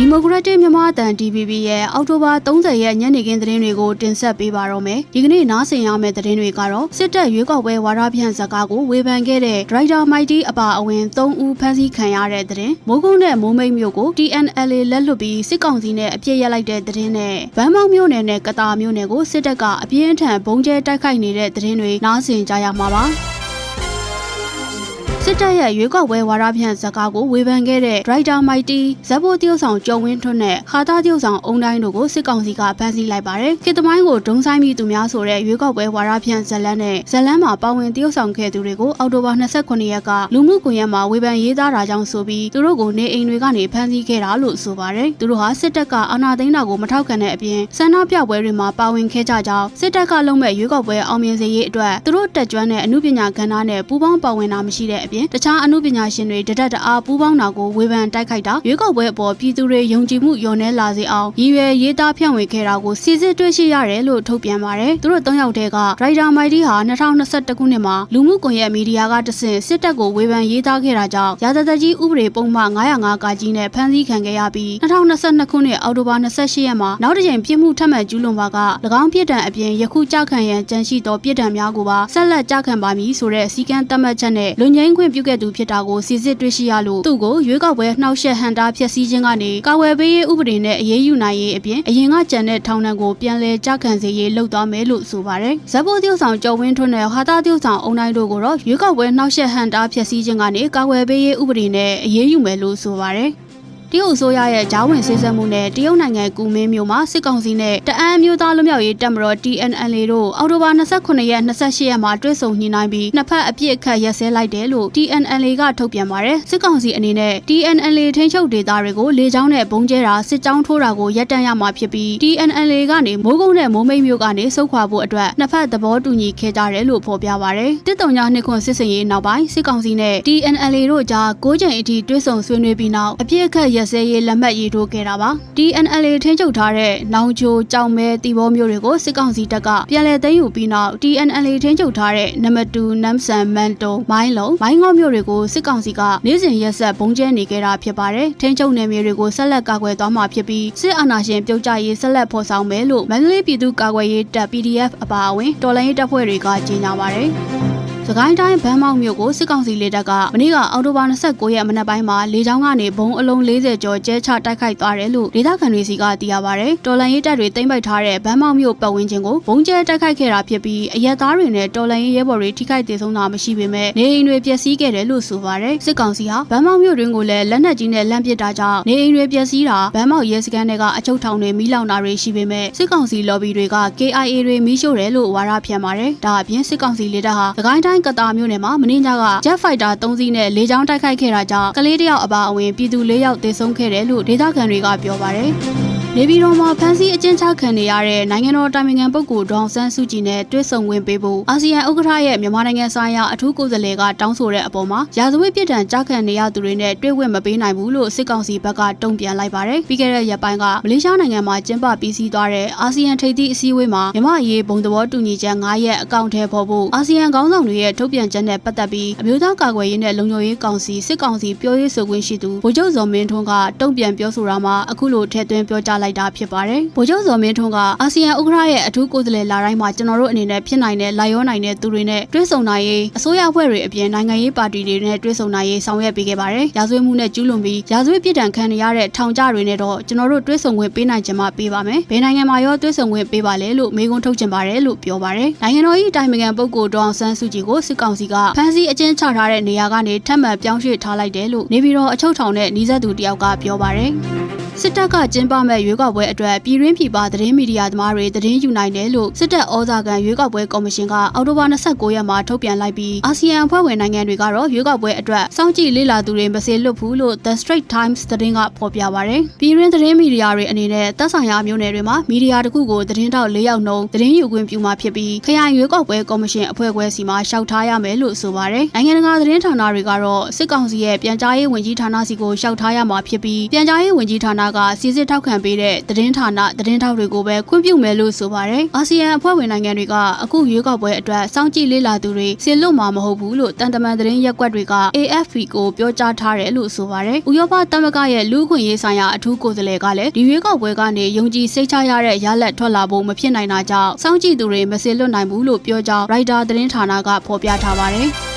ဒီမိုကရက်တစ်မြန်မာအတန် DVB ရဲ့အောက်တိုဘာ30ရက်ညနေခင်းသတင်းတွေကိုတင်ဆက်ပေးပါတော့မယ်ဒီကနေ့နားဆင်ရမယ့်သတင်းတွေကတော့စစ်တပ်ရွေးကောက်ပွဲဝါဒဖြန့်ဇာတ်ကားကိုဝေဖန်ခဲ့တဲ့ဒရိုက်တာမိုက်တီအပါအဝင်3ဦးဖမ်းဆီးခံရတဲ့သတင်းမိုးကုန်းနဲ့မိုးမိတ်မြို့ကို TNLA လက်လွတ်ပြီးစစ်ကောင်စီနဲ့အပြစ်ရက်လိုက်တဲ့သတင်းနဲ့ဗန်းမောက်မြို့နယ်နဲ့ကတာမြို့နယ်ကိုစစ်တပ်ကအပြင်းထန်ဘုံကျဲတိုက်ခိုက်နေတဲ့သတင်းတွေနားဆင်ကြရမှာပါ စစ်တပ်ရဲ့ရွေးကောက်ပွဲဝါဒဖြန့်ဇာတ်ကားကိုဝေဖန်ခဲ့တဲ့ဒရိုက်တာမိုက်တီဇက်ဘိုတရုတ်ဆောင်ကျော်ဝင်းထွန်းနဲ့ခါသားတရုတ်ဆောင်အုံတိုင်းတို့ကိုစစ်ကောင်စီကဖမ်းဆီးလိုက်ပါတယ်။ခေတ္တမိုင်းကိုဒုံဆိုင်မိသူများဆိုတဲ့ရွေးကောက်ပွဲဝါဒဖြန့်ဇက်လန်းနဲ့ဇက်လန်းမှာပါဝင်တရုတ်ဆောင်ခဲ့သူတွေကိုအောက်တိုဘာ29ရက်ကလူမှုကွန်ရက်မှာဝေဖန်ရေးသားတာကြောင့်ဆိုပြီးသူတို့ကိုနေအိမ်တွေကနေဖမ်းဆီးခဲ့တာလို့ဆိုပါတယ်။သူတို့ဟာစစ်တပ်ကအာဏာသိမ်းတာကိုမထောက်ခံတဲ့အပြင်ဆန္ဒပြပွဲတွေမှာပါဝင်ခဲ့ကြကြောင်းစစ်တပ်ကလုံးမဲ့ရွေးကောက်ပွဲအောင်မြင်စေရေးအတွက်သူတို့တက်ကြွတဲ့အမှုပညာကဏ္ဍနဲ့ပူးပေါင်းပါဝင်တာမရှိတဲ့အပြင်တခြားအမှုပညာရှင်တွေတဒက်တအားပူးပေါင်းတာကိုဝေဖန်တိုက်ခိုက်တာရွေးကောက်ပွဲအပေါ်ပြည်သူတွေယုံကြည်မှုလျော့နေလာစေအောင်ရည်ရွယ်ရေးသားဖြန့်ဝေခဲ့တာကိုစီစစ်တွေ့ရှိရတယ်လို့ထုတ်ပြန်ပါတယ်။သူတို့၃ယောက်တည်းကဒရိုက်တာမိုက်တီဟာ2021ခုနှစ်မှာလူမှုကွန်ရက်မီဒီယာကတဆင့်စစ်တပ်ကိုဝေဖန်ရေးသားခဲ့တာကြောင့်ရာဇသက်ကြီးဥပဒေပုံမှန်905ကကြီးနဲ့ဖမ်းဆီးခံခဲ့ရပြီး2022ခုနှစ်အောက်တိုဘာ28ရက်မှာနောက်တစ်ကြိမ်ပြစ်မှုထပ်မံကျူးလွန်ပါက၎င်းပြစ်ဒဏ်အပြင်ယခုကြောက်ခံရန်ကြံရှိသောပြစ်ဒဏ်များကိုပါဆက်လက်ကြောက်ခံပါမည်ဆိုတဲ့စီကံသတ်မှတ်ချက်နဲ့လူငင်းခွင့်ပြုခဲ့သူဖြစ်တာကိုစီစစ်တွေ့ရှိရလို့သူ့ကိုရွေးကောက်ပွဲနှောက်ယှက်ဟန်တာဖျက်ဆီးခြင်းကနေကာဝယ်ပေးရေးဥပဒေနဲ့အရေးယူနိုင်ရေးအပြင်အရင်ကကြံတဲ့ထောင်ဒဏ်ကိုပြန်လည်ကြောက်ခံစေရေးလုပ်သွားမယ်လို့ဆိုပါတယ်ဇက်ဘိုတရုတ်ဆောင်ကျော်ဝင်းထွန်းနဲ့ဟာတာတရုတ်ဆောင်အုံတိုင်းတို့ကိုတော့ရွေးကောက်ပွဲနှောက်ယှက်ဟန်တာဖျက်ဆီးခြင်းကနေကာဝယ်ပေးရေးဥပဒေနဲ့အရေးယူမယ်လို့ဆိုပါတယ် တရုတ်အစိုးရရဲ့ဂျားဝင်စစ်ဆေးမှုနဲ့တရုတ်နိုင်ငံကူမင်းမြို့မှာစစ်ကောင်စီနဲ့တအန်းမျိုးသားလူမျိုးရေးတပ်မတော် TNLA တို့အောက်တိုဘာ29ရက်28ရက်မှာတွဲဆုံညှိနှိုင်းပြီးနှစ်ဖက်အပြစ်အခတ်ရက်စဲလိုက်တယ်လို့ TNLA ကထုတ်ပြန်ပါတယ်စစ်ကောင်စီအနေနဲ့ TNLA ထိန်းချုပ်ဒေသတွေကိုလေကြောင်းနဲ့ဘုံကျဲတာစစ်ကြောင်းထိုးတာကိုရပ်တန့်ရမှာဖြစ်ပြီး TNLA ကနေမိုးကုန်းနဲ့မိုးမိတ်မြို့ကနေစုခွာဖို့အတွက်နှစ်ဖက်သဘောတူညီခဲ့ကြတယ်လို့ဖော်ပြပါတယ်တစ်တုံညာနှစ်ခွန်စစ်စင်ရေးနောက်ပိုင်းစစ်ကောင်စီနဲ့ TNLA တို့ကြား၉ကြိမ်အထိတွဲဆုံဆွေးနွေးပြီးနောက်အပြစ်အခတ်ရက်စဲရေးလက်မှတ်ရေးထိုးခဲ့တာပါ TNLA ထိန်းချုပ်ထားတဲ့နောင်ချိုကြောင်မဲတီဘောမျိုးတွေကိုစစ်ကောင်စီတပ်ကပြန်လည်သိမ်းယူပြီးနောက် TNLA ထိန်းချုပ်ထားတဲ့နံပါတ်2နမ်ဆန်မန်တုံမိုင်းလုံးမိုင်းငေါမျိုးတွေကိုစစ်ကောင်စီကနေ့စဉ်ရက်ဆက်ဘုံကျဲနေခဲ့တာဖြစ်ပါတယ်ထိန်းချုပ်နယ်မြေတွေကိုဆက်လက်ကာကွယ်သွားမှာဖြစ်ပြီးစစ်အာဏာရှင်ပြုတ်ကျရေးဆက်လက်ဖော်ဆောင်မယ်လို့မန္တလေးပြည်သူ့ကာကွယ်ရေးတပ် PDF အပါအဝင်တော်လှန်ရေးတပ်ဖွဲ့တွေကကြေညာပါတယ် စကိုင်းတိုင်းဗန်းမောက်မြို့ကိုစစ်ကောင်စီလေတပ်ကမနေ့ကအောက်တိုဘာ29ရက်မနက်ပိုင်းမှာလေကြောင်းကနေဘုံအလုံး40ကျော်ကျဲချတိုက်ခိုက်သွားတယ်လို့ဒေသခံတွေစီကသိရပါဗျ။တော်လန်ရေးတပ်တွေတိမ့်ပိုက်ထားတဲ့ဗန်းမောက်မြို့ပတ်ဝန်းကျင်ကိုဘုံကျဲတိုက်ခိုက်ခဲ့တာဖြစ်ပြီးအရက်သားတွေနဲ့တော်လန်ရေးရဲဘော်တွေထိခိုက်ဒေဆုံးတာမရှိပေမဲ့နေအိမ်တွေပျက်စီးခဲ့တယ်လို့ဆိုပါဗျ။စစ်ကောင်စီဟာဗန်းမောက်မြို့တွင်ကိုလည်းလက်နက်ကြီးနဲ့လမ်းပစ်တာကြောင့်နေအိမ်တွေပျက်စီးတာဗန်းမောက်ရဲစခန်းတွေကအချုပ်ထောင်တွေမီးလောင်တာတွေရှိပေမဲ့စစ်ကောင်စီ lobby တွေက KIA တွေမီးရှို့တယ်လို့ဝါဒဖြန့်ပါတယ်။ဒါအပြင်စစ်ကောင်စီလေတပ်ဟာသခိုင်းတိုင်းကတာမြို့နယ်မှာမင်းညက Jet Fighter 3စီးနဲ့လေကြောင်းတိုက်ခိုက်ခဲ့တာကြောင့်ကလေးတယောက်အပါအဝင်ပြည်သူ၄ယောက်သေဆုံးခဲ့တယ်လို့ဒေသခံတွေကပြောပါတယ်။ နေပြည်တော်မှာဖမ်းဆီးအကျဉ်းချခံနေရတဲ့နိုင်ငံတော်တိုင်ပင်ခံပုဂ္ဂိုလ်ဒေါအောင်ဆန်းစုကြည်နဲ့တွေ့ဆုံဝင်ပေးဖို့အာဆီယံဥက္ကဋ္ဌရဲ့မြန်မာနိုင်ငံဆိုင်ရာအထူးကိုယ်စားလှယ်ကတောင်းဆိုတဲ့အပေါ်မှာရာဇဝတ်ပြစ်ဒဏ်ကြားခံနေရသူတွေနဲ့တွေ့ဝင့်မပေးနိုင်ဘူးလို့စစ်ကောင်စီဘက်ကတုံ့ပြန်လိုက်ပါတယ်။ပြီးခဲ့တဲ့ရက်ပိုင်းကမလေးရှားနိုင်ငံမှာကျင်းပပြီးစီးသွားတဲ့အာဆီယံထိပ်သီးအစည်းအဝေးမှာမြန်မာအရေးဘုံသဘောတူညီချက်9ရက်အကောင့်ထဲပေါ်ဖို့အာဆီယံခေါင်းဆောင်တွေရဲ့ထုတ်ပြန်ချက်နဲ့ပတ်သက်ပြီးအမျိုးသားကာကွယ်ရေးနဲ့လုံခြုံရေးကောင်စီစစ်ကောင်စီပြောရေးဆိုခွင့်ရှိသူဗိုလ်ချုပ်ဇော်မင်းထွန်းကတုံ့ပြန်ပြောဆိုတာမှာအခုလိုထည့်သွင်းပြောကြားလိုက်တာဖြစ်ပါတယ်။ဗိုလ်ချုပ်ဇော်မင်းထွန်းကအာဆီယံဥက္ကဋ္ဌရဲ့အထူးကိုယ်စားလှယ်လာတိုင်းမှာကျွန်တော်တို့အနေနဲ့ဖြစ်နိုင်တဲ့လာရောနိုင်တဲ့သူတွေနဲ့တွဲဆုံနိုင်ရေးအစိုးရအဖွဲ့တွေအပြင်နိုင်ငံရေးပါတီတွေနဲ့တွဲဆုံနိုင်ရေးဆောင်ရွက်ပေးခဲ့ပါတယ်။ရာဇဝတ်မှုနဲ့ကျူးလွန်ပြီးရာဇဝတ်ပြစ်ဒဏ်ခံရတဲ့ထောင်ကျတွေနဲ့တော့ကျွန်တော်တို့တွဲဆုံခွင့်ပေးနိုင်ကြမှာပေးပါမယ်။ဘယ်နိုင်ငံမှာရောတွဲဆုံခွင့်ပေးပါလဲလို့မေးခွန်းထုတ်ချင်ပါတယ်လို့ပြောပါတယ်။နိုင်ငံတော်၏တိုင်ပင်ခံပုဂ္ဂိုလ်ဒေါအောင်ဆန်းစုကြည်ကိုစစ်ကောင်စီကဖမ်းဆီးအကျဉ်းချထားတဲ့နေရာကနေထပ်မံပြောင်းရွှေ့ထားလိုက်တယ်လို့နေပြည်တော်အချုပ်ထောင်နဲ့နှီးဆက်သူတယောက်ကပြောပါတယ်။ စစ်တပ်ကကျင်းပမဲ့ရွေးကောက်ပွဲအတွက်ပြည်ရင်းပြည်ပသတင်းမီဒီယာသမားတွေသတင်းယူနိုင်တယ်လို့စစ်တပ်ဩဇာခံရွေးကောက်ပွဲကော်မရှင်ကအောက်တိုဘာ29ရက်မှာထုတ်ပြန်လိုက်ပြီးအာဆီယံအဖွဲ့ဝင်နိုင်ငံတွေကတော့ရွေးကောက်ပွဲအတွက်စောင့်ကြည့်လေ့လာသူတွေမစေလွတ်ဘူးလို့ The Straits Times သတင်းကဖော်ပြပါရယ်ပြည်ရင်းသတင်းမီဒီယာတွေအနေနဲ့သက်ဆိုင်ရာမျိုးနယ်တွေမှာမီဒီယာတစ်ခုကိုသတင်းတောက်၄ယောက်နှုန်းသတင်းယူခွင့်ပြုမှာဖြစ်ပြီးခရိုင်ရွေးကောက်ပွဲကော်မရှင်အဖွဲ့ခွဲစီမှာရှောက်ထားရမယ်လို့ဆိုပါရယ်နိုင်ငံတကာသတင်းဌာနတွေကတော့စစ်ကောင်စီရဲ့ပြန်ကြားရေးဝန်ကြီးဌာနစီကိုရှောက်ထားရမှာဖြစ်ပြီးပြန်ကြားရေးဝန်ကြီးဌာနကစီစစ်ထောက်ခံပေးတဲ့သတင်းဌာနသတင်းထောက်တွေကိုပဲခွင့်ပြုမယ်လို့ဆိုပါတယ်အာဆီယံအဖွဲ့ဝင်နိုင်ငံတွေကအခုရွေးကောက်ပွဲအတွက်စောင့်ကြည့်လေ့လာသူတွေဆီလွတ်မှာမဟုတ်ဘူးလို့တန်တမန်သတင်းရက်ကွက်တွေက AFP ကိုပြောကြားထားတယ်လို့ဆိုပါတယ်ဥရောပသမဂ္ဂရဲ့လူ့အခွင့်ရေးဆိုင်ရာအထူးကိုယ်စားလှယ်ကလည်းဒီရွေးကောက်ပွဲကနေယုံကြည်စိတ်ချရတဲ့ရလဒ်ထွက်လာဖို့မဖြစ်နိုင်တာကြောင့်စောင့်ကြည့်သူတွေမစလွတ်နိုင်ဘူးလို့ပြောကြောင်းရိုက်တာသတင်းဌာနကဖော်ပြထားပါတယ်